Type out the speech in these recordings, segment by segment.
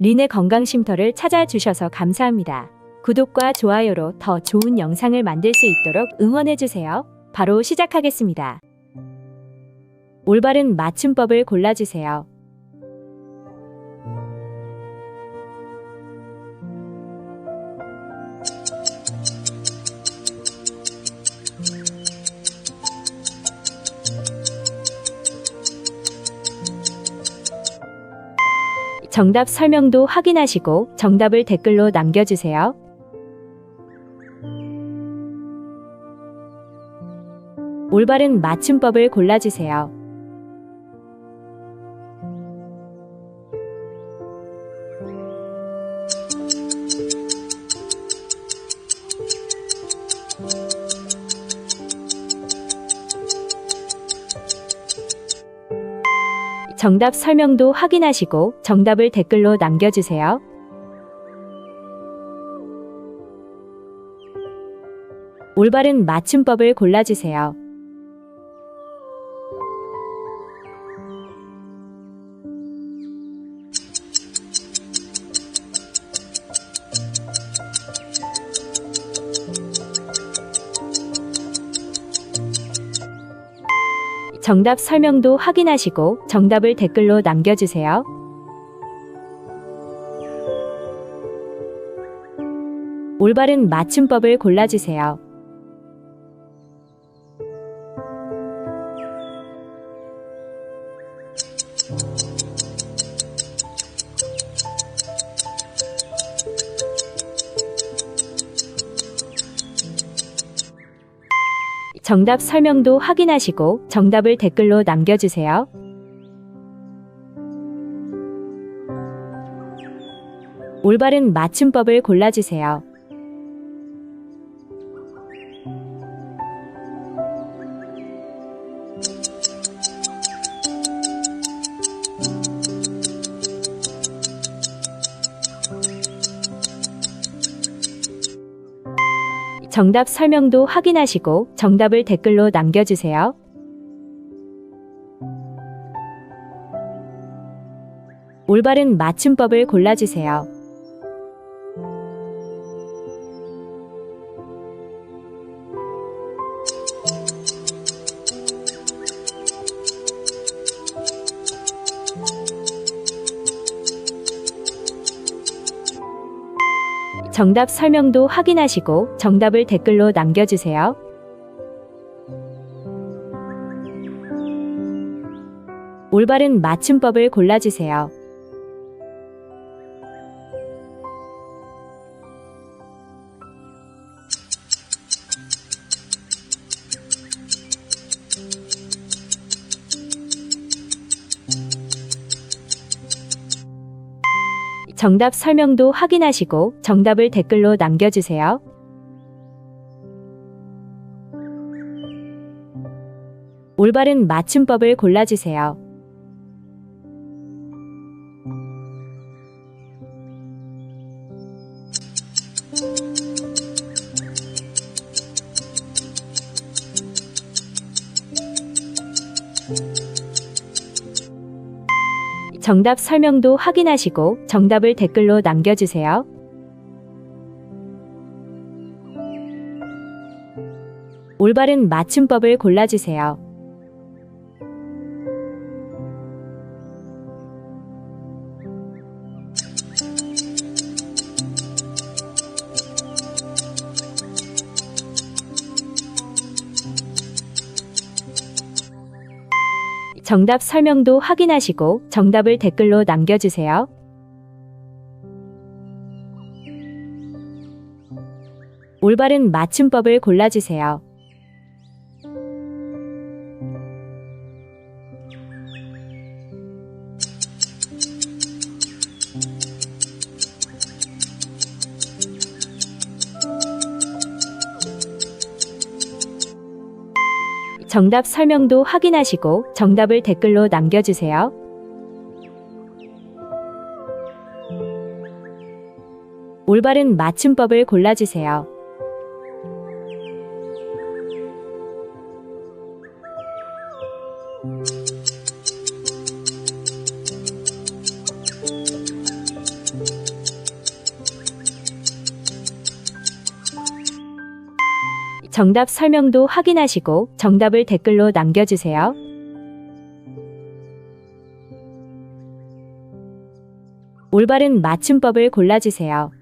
린의 건강쉼터를 찾아주셔서 감사합니다. 구독과 좋아요로 더 좋은 영상을 만들 수 있도록 응원해주세요. 바로 시작하겠습니다. 올바른 맞춤법을 골라주세요. 정답 설명도 확인하시고 정답을 댓글로 남겨주세요. 올바른 맞춤법을 골라주세요. 정답 설명도 확인하시고 정답을 댓글로 남겨주세요. 올바른 맞춤법을 골라주세요. 정답 설명도 확인하시고 정답을 댓글로 남겨주세요. 올바른 맞춤법을 골라주세요. 정답 설명도 확인하시고 정답을 댓글로 남겨주세요. 올바른 맞춤법을 골라주세요. 정답 설명도 확인하시고 정답을 댓글로 남겨주세요. 올바른 맞춤법을 골라주세요. 정답 설명도 확인하시고 정답을 댓글로 남겨주세요. 올바른 맞춤법을 골라주세요. 정답 설명도 확인하시고 정답을 댓글로 남겨주세요. 올바른 맞춤법을 골라주세요. 정답 설명도 확인하시고 정답을 댓글로 남겨주세요. 올바른 맞춤법을 골라주세요. 정답 설명도 확인하시고 정답을 댓글로 남겨주세요. 올바른 맞춤법을 골라주세요. 정답 설명도 확인하시고 정답을 댓글로 남겨주세요. 올바른 맞춤법을 골라주세요. 정답 설명도 확인하시고 정답을 댓글로 남겨주세요. 올바른 맞춤법을 골라주세요.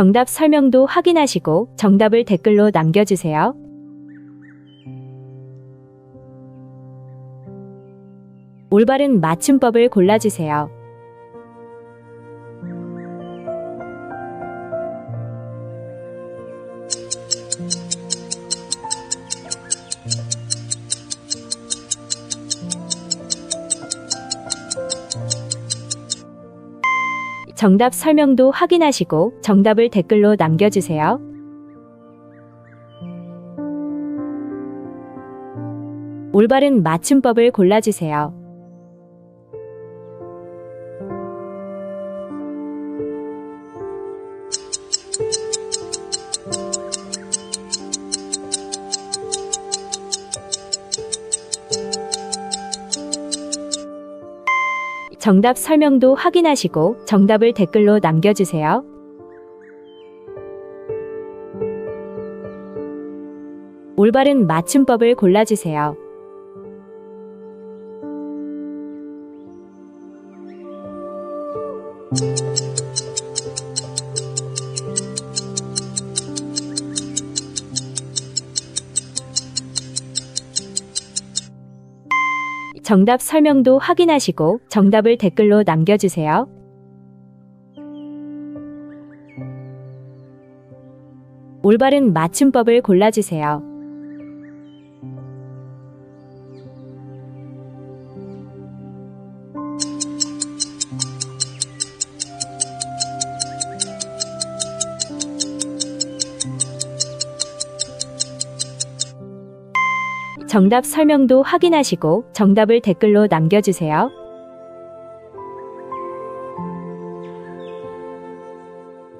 정답 설명도 확인하시고 정답을 댓글로 남겨주세요. 올바른 맞춤법을 골라주세요. 정답 설명도 확인하시고 정답을 댓글로 남겨주세요. 올바른 맞춤법을 골라주세요. 정답 설명도 확인하시고 정답을 댓글로 남겨주세요. 올바른 맞춤법을 골라주세요. 정답 설명도 확인하시고 정답을 댓글로 남겨주세요. 올바른 맞춤법을 골라주세요. 정답 설명도 확인하시고 정답을 댓글로 남겨주세요.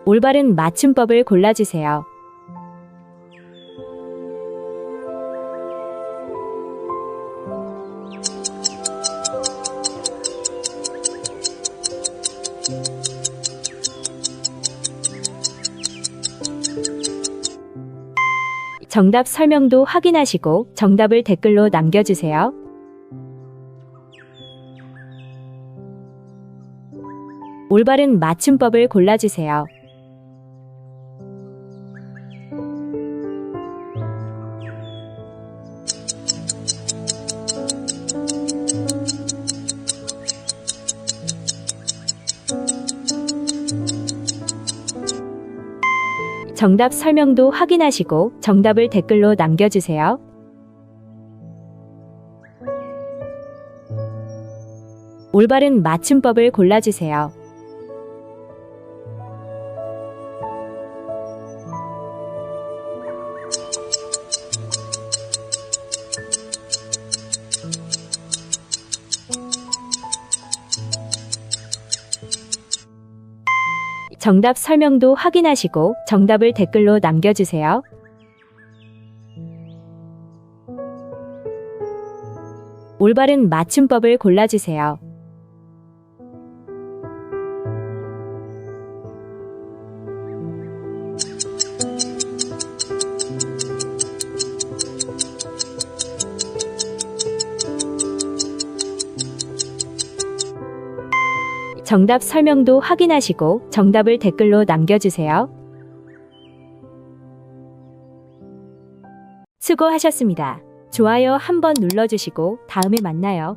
올바른 맞춤법을 골라주세요. 정답 설명도 확인하시고 정답을 댓글로 남겨주세요. 올바른 맞춤법을 골라주세요. 정답 설명도 확인하시고 정답을 댓글로 남겨주세요. 올바른 맞춤법을 골라주세요. 정답 설명도 확인하시고 정답을 댓글로 남겨주세요. 올바른 맞춤법을 골라주세요. 정답 설명도 확인하시고 정답을 댓글로 남겨주세요. 수고하셨습니다. 좋아요 한번 눌러주시고 다음에 만나요.